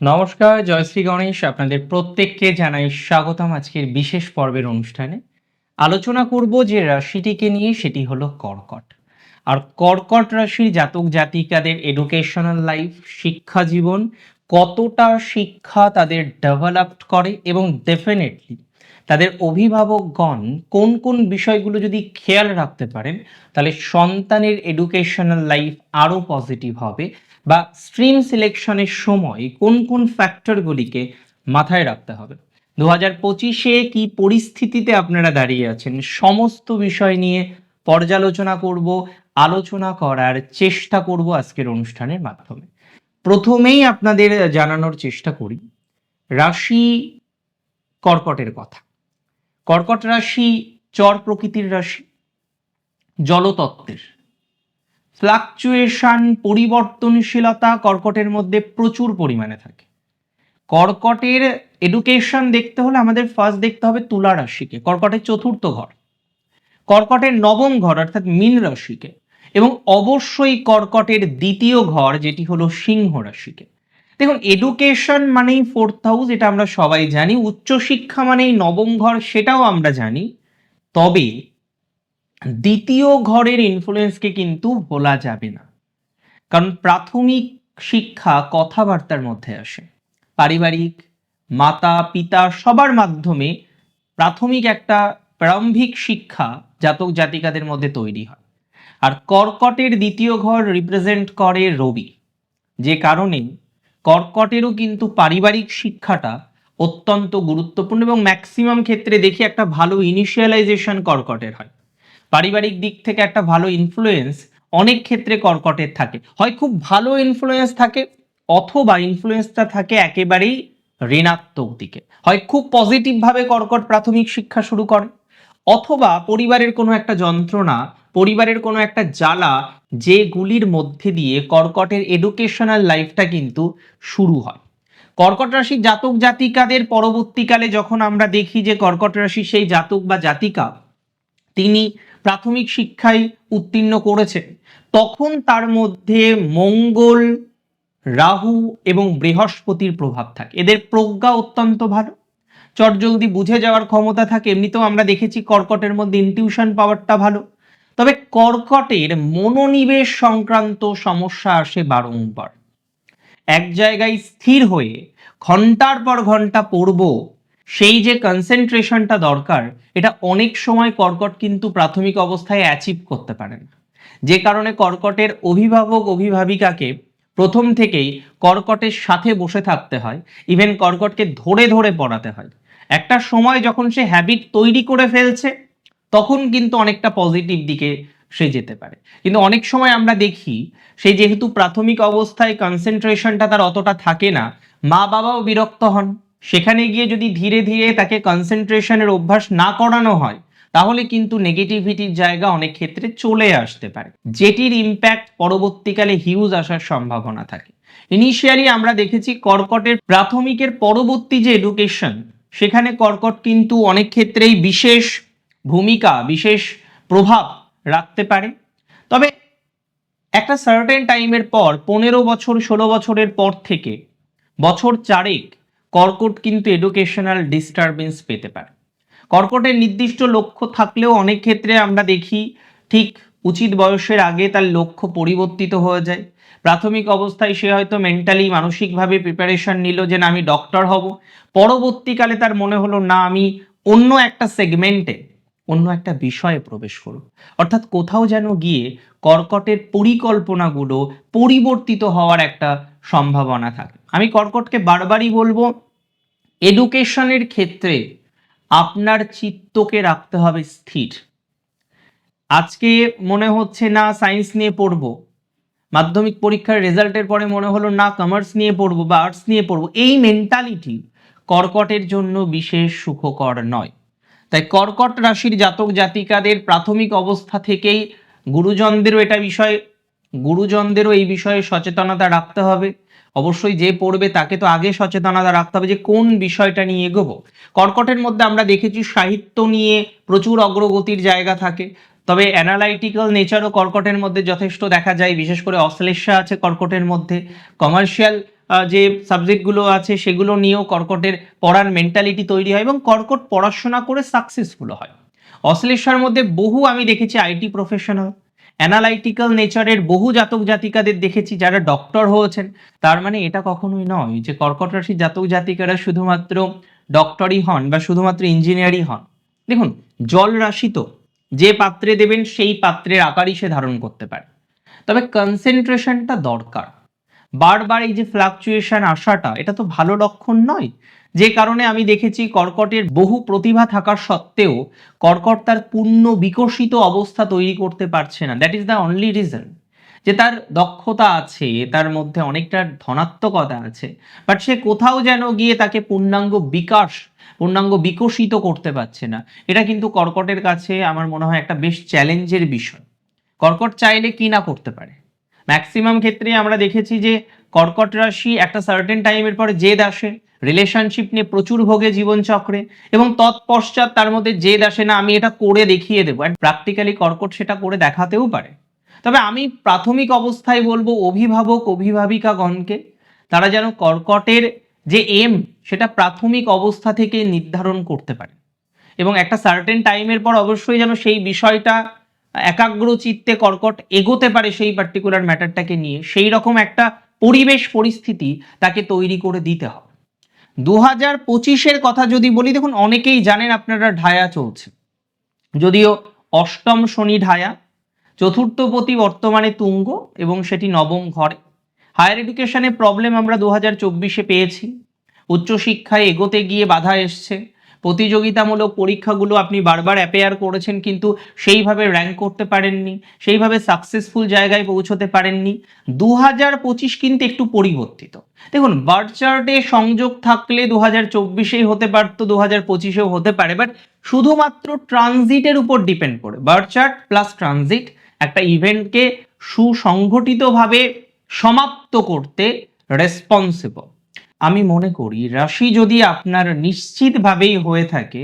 নমস্কার জয়শ্রী গণেশ। আপনাদের প্রত্যেককে জানাই স্বাগতম আজকের বিশেষ পর্বের অনুষ্ঠানে। আলোচনা করব যে রাশিটিকে নিয়ে, সেটি হলো কর্কট। আর কর্কট রাশির জাতক জাতিকাদের এডুকেশনাল লাইফ শিক্ষা জীবন কতটা শিক্ষা তাদের ডেভেলপড করে এবং ডেফিনেটলি তাদের অভিভাবকগণ কোন কোন বিষয়গুলো যদি খেয়াল রাখতে পারেন, তাহলে সন্তানের এডুকেশনাল লাইফ আরও পজিটিভ হবে। বা স্ট্রিম সিলেকশনের সময় কোন কোন ফ্যাক্টরগুলিকে মাথায় রাখতে হবে? দু হাজার পঁচিশে কি পরিস্থিতিতে আপনারা দাঁড়িয়ে আছেন? সমস্ত বিষয় নিয়ে পর্যালোচনা করব, আলোচনা করার চেষ্টা করব আজকের অনুষ্ঠানের মাধ্যমে। প্রথমেই আপনাদের জানানোর চেষ্টা করি, রাশি কর্কটের কথা। কর্কট রাশি চর প্রকৃতির রাশি, জলতত্ত্বের। ফ্লাকচুয়েশন, পরিবর্তনশীলতা কর্কটের মধ্যে প্রচুর পরিমাণে থাকে। কর্কটের এডুকেশন দেখতে হলে আমাদের ফার্স্ট দেখতে হবে তুলা রাশিকে, কর্কটের চতুর্থ ঘর। কর্কটের নবম ঘর, অর্থাৎ মীন রাশিকে। এবং অবশ্যই কর্কটের দ্বিতীয় ঘর, যেটি হলো সিংহ রাশিকে। দেখুন এডুকেশন মানেই ফোর্থ হাউস এটা আমরা সবাই জানি। উচ্চশিক্ষা মানেই নবম ঘর, সেটাও আমরা জানি। তবে দ্বিতীয় ঘরের ইনফ্লুয়েন্সকে কিন্তু ভোলা যাবে না। কারণ প্রাথমিক শিক্ষা কথাবার্তার মধ্যে আসে। পারিবারিক, মাতা, পিতা সবার মাধ্যমে প্রাথমিক একটা প্রারম্ভিক শিক্ষা জাতক জাতিকাদের মধ্যে তৈরি হয়। আর কর্কটের দ্বিতীয় ঘর রিপ্রেজেন্ট করে রবি। যে কারণে কর্কটেরও কিন্তু পারিবারিক শিক্ষাটা অত্যন্ত গুরুত্বপূর্ণ এবং ম্যাক্সিমাম ক্ষেত্রে দেখি একটা ভালো ইনিশিয়ালাইজেশন কর্কটের হয়। পারিবারিক দিক থেকে একটা ভালো ইনফ্লুয়েন্স অনেক ক্ষেত্রে কর্কটের থাকে। হয় খুব ভালো ইনফ্লুয়েন্স থাকে অথবা ইনফ্লুয়েন্সটা থাকে একেবারেই ঋণাত্মক দিকে। হয় খুব পজিটিভভাবে কর্কট প্রাথমিক শিক্ষা শুরু করে অথবা পরিবারের কোনো একটা যন্ত্রণা, পরিবারের কোনো একটা জ্বালা যেগুলির মধ্যে দিয়ে কর্কটের এডুকেশনাল লাইফটা কিন্তু শুরু হয়। কর্কট রাশির জাতক জাতিকাদের পরবর্তীকালে যখন আমরা দেখি যে কর্কট রাশি সেই জাতক বা জাতিকা তিনি প্রাথমিক শিক্ষায় উত্তীর্ণ করেছেন। তখন তার মধ্যে মঙ্গল, রাহু এবং বৃহস্পতির প্রভাব থাকে। এদের প্রজ্ঞা অত্যন্ত ভালো। চটজলদি বুঝে যাওয়ার ক্ষমতা থাকে। এমনিতেও আমরা দেখেছি কর্কটের মধ্যে ইনটিউশন পাওয়ারটা ভালো। তবে কর্কটের মনোনিবেশ সংক্রান্ত সমস্যা আসে বারংবার। এক জায়গায় স্থির হয়ে ঘণ্টার পর ঘণ্টা পড়ব সেই যে কনসেন্ট্রেশনটা দরকার, এটা অনেক সময় কর্কট কিন্তু প্রাথমিক অবস্থায় অ্যাচিভ করতে পারে না। যে কারণে কর্কটের অভিভাবক, অভিভাবিকাকে প্রথম থেকেই কর্কটের সাথে বসে থাকতে হয় ইভেন কর্কটকে ধরে ধরে পড়াতে হয়। একটা সময় যখন সে হ্যাবিট তৈরি করে ফেলছে, তখন কিন্তু অনেকটা পজিটিভ দিকে সে যেতে পারে। কিন্তু অনেক সময় আমরা দেখি সেই যেহেতু প্রাথমিক অবস্থায় কনসেন্ট্রেশনটা তার অতটা থাকে না মা বাবাও বিরক্ত হন। সেখানে গিয়ে যদি ধীরে ধীরে তাকে কনসেন্ট্রেশনের অভ্যাস না করানো হয়, তাহলে কিন্তু নেগেটিভিটির জায়গা অনেক ক্ষেত্রে চলে আসতে পারে, যেটির ইম্প্যাক্ট পরবর্তীকালে হিউজ আসার সম্ভাবনা থাকে। ইনিশিয়ালি আমরা দেখেছি কর্কটের প্রাথমিকের পরবর্তী যে এডুকেশন সেখানে কর্কট কিন্তু অনেক ক্ষেত্রেই বিশেষ ভূমিকা, বিশেষ প্রভাব রাখতে পারে। তবে একটা সার্টেন টাইমের পর, পনেরো বছর, ষোলো বছরের পর থেকে বছর চারেক কর্কট কিন্তু এডুকেশনাল ডিস্টারবেন্স পেতে পারে। কর্কটের নির্দিষ্ট লক্ষ্য থাকলেও অনেক ক্ষেত্রে আমরা দেখি, ঠিক উচিত বয়সের আগে তার লক্ষ্য পরিবর্তিত হয়ে যায়। প্রাথমিক অবস্থায় সে হয়তো মেন্টালি মানসিকভাবে প্রিপারেশন নিল যে, না, আমি ডক্টর হব। পরবর্তীকালে তার মনে হলো, না, আমি অন্য একটা সেগমেন্টে অন্য একটা বিষয়ে প্রবেশ করব অর্থাৎ কোথাও যেন গিয়ে কর্কটের পরিকল্পনাগুলো পরিবর্তিত হওয়ার একটা সম্ভাবনা থাকে। আমি কর্কটকে বারবারই বলব এডুকেশনের ক্ষেত্রে আপনার চিত্তকে রাখতে হবে স্থির। আজকে মনে হচ্ছে না সায়েন্স নিয়ে পড়ব। মাধ্যমিক পরীক্ষার রেজাল্টের পরে মনে হলো না কমার্স নিয়ে পড়ব বা আর্টস নিয়ে পড়ব। এই মেন্টালিটি কর্কটের জন্য বিশেষ সুখকর নয়। তাই কর্কট রাশির জাতক জাতিকাদের প্রাথমিক অবস্থা থেকেই গুরুজনদেরও এটা বিষয়ে, গুরুজনদেরও এই বিষয়ে সচেতনতা রাখতে হবে। অবশ্যই যে পড়বে তাকে তো আগে সচেতনতা রাখতে হবে যে কোন বিষয়টা নিয়ে এগোবো। কর্কটের মধ্যে আমরা দেখেছি সাহিত্য নিয়ে প্রচুর অগ্রগতির জায়গা থাকে। তবে অ্যানালাইটিক্যাল নেচারও কর্কটের মধ্যে যথেষ্ট দেখা যায়। বিশেষ করে অশ্লেষা আছে কর্কটের মধ্যে। কমার্শিয়াল যে সাবজেক্টগুলো আছে সেগুলো নিয়েও কর্কটের পড়ার মেন্টালিটি তৈরি হয় এবং কর্কট পড়াশোনা করে সাকসেসফুল হয়। অশ্লেষার মধ্যে বহু আমি দেখেছি আইটি প্রফেশনাল অ্যানালাইটিক্যাল নেচারের বহু জাতক জাতিকাদের দেখেছি যারা ডক্টর হয়েছেন। তার মানে এটা কখনোই নয় যে কর্কট রাশির জাতক জাতিকারা শুধুমাত্র ডক্টরই হন বা শুধুমাত্র ইঞ্জিনিয়ারই হন। দেখুন, জল রাশি তো, যে পাত্রে দেবেন সেই পাত্রের আকারই সে ধারণ করতে পারে। তবে কনসেন্ট্রেশনটা দরকার। বারবার এই যে ফ্লাকচুয়েশন আসাটা, এটা তো ভালো লক্ষণ নয়। যে কারণে আমি দেখেছি কর্কটের বহু প্রতিভা থাকার সত্ত্বেও কর্কট তার পূর্ণ বিকশিত অবস্থা তৈরি করতে পারছে না। That is the only reason যে তার দক্ষতা আছে, তার মধ্যে অনেকটা ধনাত্মকতা আছে বাট সে কোথাও যেন গিয়ে তাকে পূর্ণাঙ্গ বিকাশ, পূর্ণাঙ্গ বিকশিত করতে পারছে না। এটা কিন্তু কর্কটের কাছে আমার মনে হয় একটা বেশ চ্যালেঞ্জের বিষয়। কর্কট চাইলে কি না করতে পারে? ম্যাক্সিমাম ক্ষেত্রে আমরা দেখেছি যে কর্কট রাশি একটা সার্টেন টাইমের পরে জেদ আসে রিলেশনশিপ নিয়ে প্রচুর ভোগে জীবনচক্রে এবং তৎপশ্চাৎ তার মধ্যে জেদ আসে, না, আমি এটা করে দেখিয়ে দেবো। অ্যান্ড প্র্যাকটিক্যালি কর্কট সেটা করে দেখাতেও পারে। তবে আমি প্রাথমিক অবস্থায় বলব, অভিভাবক, অভিভাবিকাগণকে, তারা যেন কর্কটের যে এম সেটা প্রাথমিক অবস্থা থেকে নির্ধারণ করতে পারে। এবং একটা সার্টেন টাইমের পর অবশ্যই যেন সেই বিষয়টা একাগ্র চিত্তে কর্কট এগোতে পারে সেই পার্টিকুলার ম্যাটারটাকে নিয়ে, সেই রকম একটা পরিবেশ পরিস্থিতি তাকে তৈরি করে দিতে হবে। দু হাজার পঁচিশের কথা যদি বলি, দেখুন অনেকেই জানেন আপনারা ঢায়া চলছে। যদিও অষ্টম শনি ঢায়া, চতুর্থপতি বর্তমানে তুঙ্গ এবং সেটি নবম ঘরে। হায়ার এডুকেশনে প্রবলেম আমরা দু হাজার চব্বিশে পেয়েছি। উচ্চশিক্ষায় এগোতে গিয়ে বাধা এসছে। প্রতিযোগিতামূলক পরীক্ষাগুলো আপনি বারবার অ্যাপেয়ার করেছেন, কিন্তু সেইভাবে র্যাঙ্ক করতে পারেননি, সেইভাবে সাকসেসফুল জায়গায় পৌঁছতে পারেননি। দু হাজার পঁচিশ কিন্তু একটু পরিবর্তিত। দেখুন বার্থ চার্টে সংযোগ থাকলে দু হাজার চব্বিশেই হতে পারতো দু হাজার পঁচিশেও হতে পারে বাট শুধুমাত্র ট্রানজিটের উপর ডিপেন্ড করে। বার্থ চার্ট প্লাস ট্রানজিট একটা ইভেন্টকে সুসংগঠিতভাবে সমাপ্ত করতে রেসপন্সিবল আমি মনে করি রাশি যদি আপনার নিশ্চিতভাবেই হয়ে থাকে,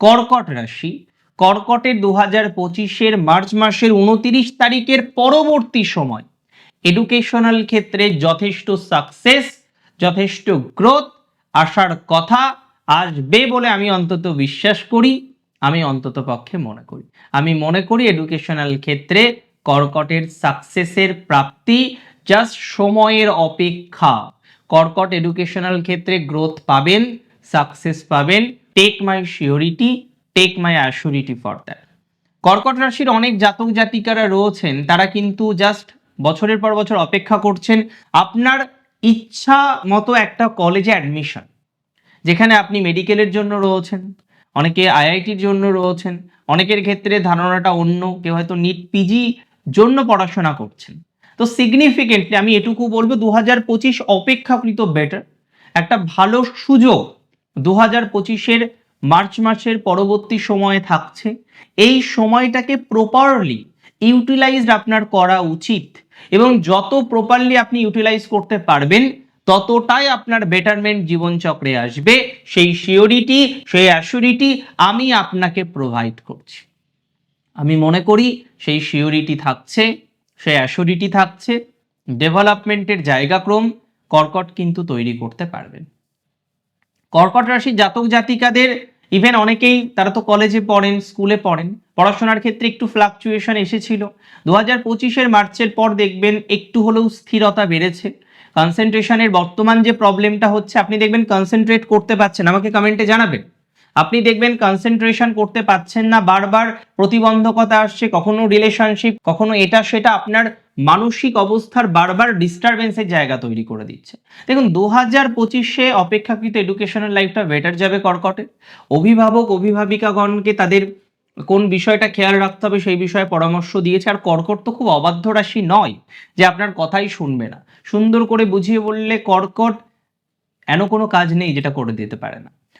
কর্কট রাশি, কর্কটের দু হাজার পঁচিশের মার্চ মাসের উনতিরিশ তারিখের পরবর্তী সময় এডুকেশনাল ক্ষেত্রে যথেষ্ট সাকসেস যথেষ্ট গ্রোথ আসার কথা আসবে বলে আমি অন্তত বিশ্বাস করি, আমি অন্তত পক্ষে মনে করি। আমি মনে করি এডুকেশনাল ক্ষেত্রে কর্কটের সাকসেসের প্রাপ্তি জাস্ট সময়ের অপেক্ষা। কর্কট এডুকেশনাল ক্ষেত্রে গ্রোথ পাবেন সাকসেস পাবেন। Take my surety take my assurity for that কর্কট রাশির অনেক জাতক জাতিকারা রয়েছেন, তারা কিন্তু জাস্ট বছরের পর বছর অপেক্ষা করছেন আপনার ইচ্ছা মতো একটা কলেজে অ্যাডমিশন যেখানে আপনি মেডিকেলের জন্য রয়েছেন, অনেকে আইআইটির জন্য রয়েছেন, অনেকের ক্ষেত্রে ধারণাটা অন্য, কেউ হয়তো নিট পিজি জন্য পড়াশোনা করছেন। তো সিগনিফিকেন্টলি আমি এটুকু বলব দু হাজার পঁচিশ অপেক্ষাকৃত বেটার একটা ভালো সুযোগ দু হাজার পঁচিশের মার্চ মাসের পরবর্তী সময়ে থাকছে। এই সময়টাকে প্রপারলি ইউটিলাইজড আপনার করা উচিত এবং যত প্রপারলি আপনি ইউটিলাইজ করতে পারবেন, ততটাই আপনার বেটারমেন্ট জীবনচক্রে আসবে। সেই শিওরিটি সেই অ্যাসিউরিটি আমি আপনাকে প্রোভাইড করছি। আমি মনে করি সেই শিওরিটি থাকছে। সেই অ্যাসিউরিটি থাকছে, ডেভেলপমেন্টের জায়গাক্রম কর্কট কিন্তু তৈরি করতে পারবেন কর্কট রাশির জাতক জাতিকাদের ইভেন অনেকেই তারা তো কলেজে পড়েন স্কুলে পড়েন, পড়াশোনার ক্ষেত্রে একটু ফ্লাকচুয়েশন এসেছিল। দু হাজার পঁচিশের মার্চের পর দেখবেন একটু হলেও স্থিরতা বেড়েছে। কনসেন্ট্রেশনের বর্তমান যে প্রবলেমটা হচ্ছে, আপনি দেখবেন কনসেন্ট্রেট করতে পারছেন। আমাকে কমেন্টে জানাবেন। আপনি দেখবেন কনসেন্ট্রেশন করতে পারছেন না, বারবার প্রতিবন্ধকতা আসছে, কখনো রিলেশনশিপ কখনো এটা সেটা, আপনার মানসিক অবস্থার বারবার ডিস্টারবেন্সের জায়গা তৈরি করে দিচ্ছে। দেখুন দু হাজার পঁচিশে অপেক্ষাকৃত এডুকেশনাল লাইফটা বেটার যাবে কর্কটে। অভিভাবক, অভিভাবিকাগণকে তাদের কোন বিষয়টা খেয়াল রাখতে হবে সেই বিষয়ে পরামর্শ দিয়েছে। আর কর্কট তো খুব অবাধ্য রাশি নয় যে আপনার কথাই শুনবে না। সুন্দর করে বুঝিয়ে বললে কর্কট, এন কোনো কাজ নেই যেটা করে দিতে পারে না।